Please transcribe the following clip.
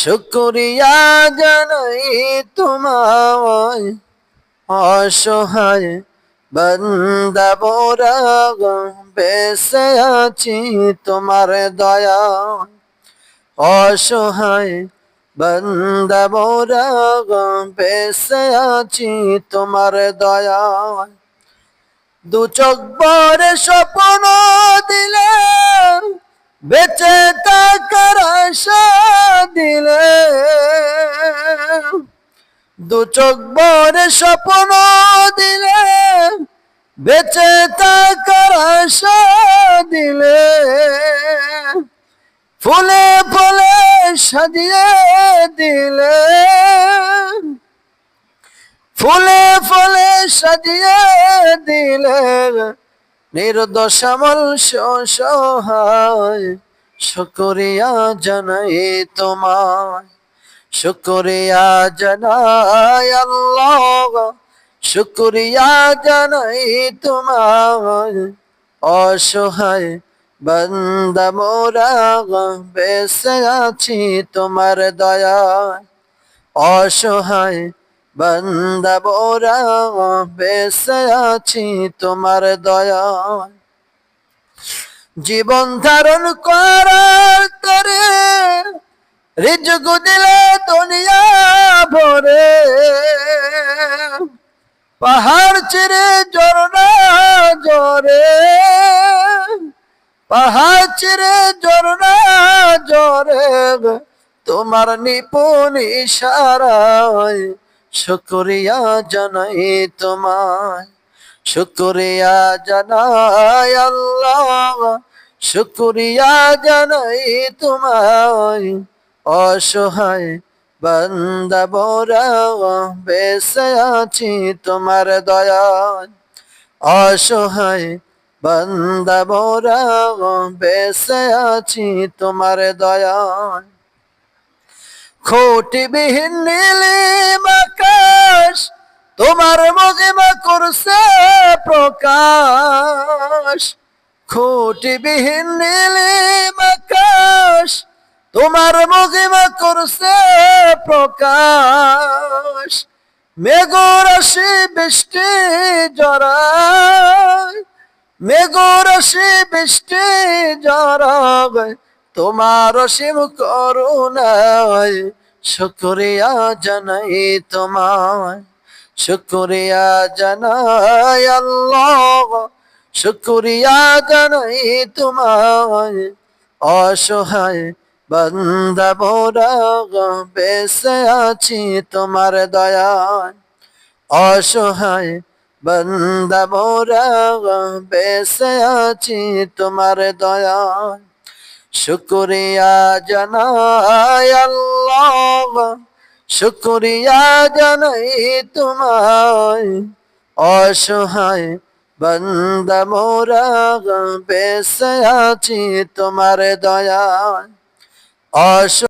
শুক্রিয়া জানাই তোমায়, অসহায় বন্দা মোরা বেসে আছি তোমার দয়া অসহায় বন্দা মোরা বেসে আছি তোমার দয়া দু চোখ বরে স্বপ্ন দিলে দু চোখ বরে স্বপ্ন দিলে, বেঁচে থাকার দিলে। ফুলে ফুলে সাজিয়ে দিলে। ফুলে ফুলে সাজিয়ে দিলে নির্দশামল সহায় শুকরিয়া জানাই তোমায়। শুকরিয়া জানাই আল্লাহ, শুকরিয়া জানাই তোমায় অসহায় বন্দা মোরা বেসে আছি তোমার দয়ায়। অসহায় বন্দা মোরা বেসে আছি তোমার দয়ায়। জীবন ধারণ তরে রিজক দিলে দুনিয়া ভরে। পাহাড় চিরে ঝরনা জরে পাহাড় চিরে ঝরনা জরে তোমার নিপুণ ইশারায় শুকরিয়া জানাই তোমায়। শুকরিয়া জানাই আল্লাহ। শুকরিয়া জানাই তোমায়। অসহায় বন্দা মোরা বেসে আছি তোমার দয়ায়। অসহায় বন্দা মোরা বেসে আছি তোমার দয়ায়। খুঁটিবিহীন নীলিম আকাশ, তোমার মহিমা করছে প্রকাশ। খুঁটিবিহীন নীলিম আকাশ তোমার মহিমা করছে প্রকাশ। মেঘরাশি বৃষ্টি জড়ায়। মেঘরাশি বৃষ্টি জড়ায়। তোমার অসীম করুণায় শুকরিয়া জানাই তোমায়। শুকরিয়া জানাই আল্লাহ। শুকরিয়া জানাই তোমায়। অসহায় বন্দা মোরা বেসে আছি তোমার দয়ায়। অসহায় বন্দা মোরা বেসে আছি তোমার দয়ায়। শুকরিয়া জানাই আল্লাহ, শুকরিয়া জানাই তোমায়। অসহায় বন্দা মোরা বেসে আছি তোমার দয়ায়। 啊是